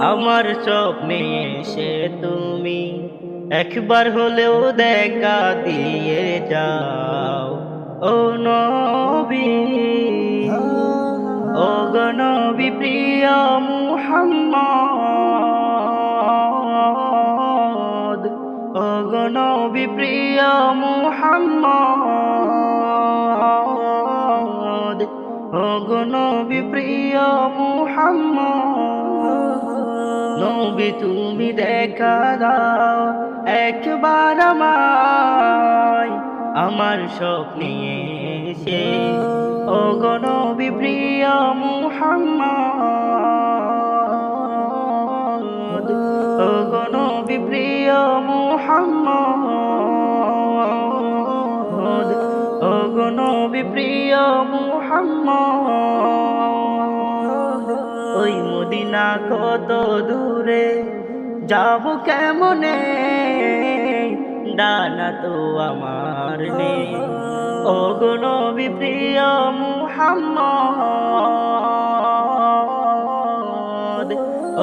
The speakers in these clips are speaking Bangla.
আমার স্বপ্নে এসে তুমি, একবার হলেও দেখা দিয়ে যাও। ও নবী, ও গো নবী প্রিয় মুহাম্মদ। গণ বিপ্রিয় মোহাম্মদ। ও গণ বিপ্রিয় মোহাম্মদ। নবী তুমি দেখা দাও একবার আমায়, আমার নিয়ে এসে। ও গণ বিপ্রিয় মোহাম্মদ। ও গণ বিপ্রিয় মুহাম্মদ। ও গো নবী প্রিয় মুহাম্মদ, ওই মদিনা কত দূরে? যাব কেমনে? ডানা তো আমার নেই। ও গো নবী প্রিয় মুহাম্মদ,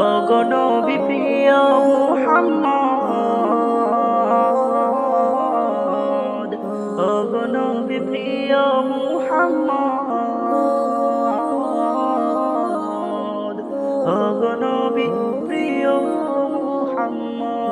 ও গো নবী প্রিয় মুহাম্মদ। অগণবী প্রিয় মোহাম্মদ।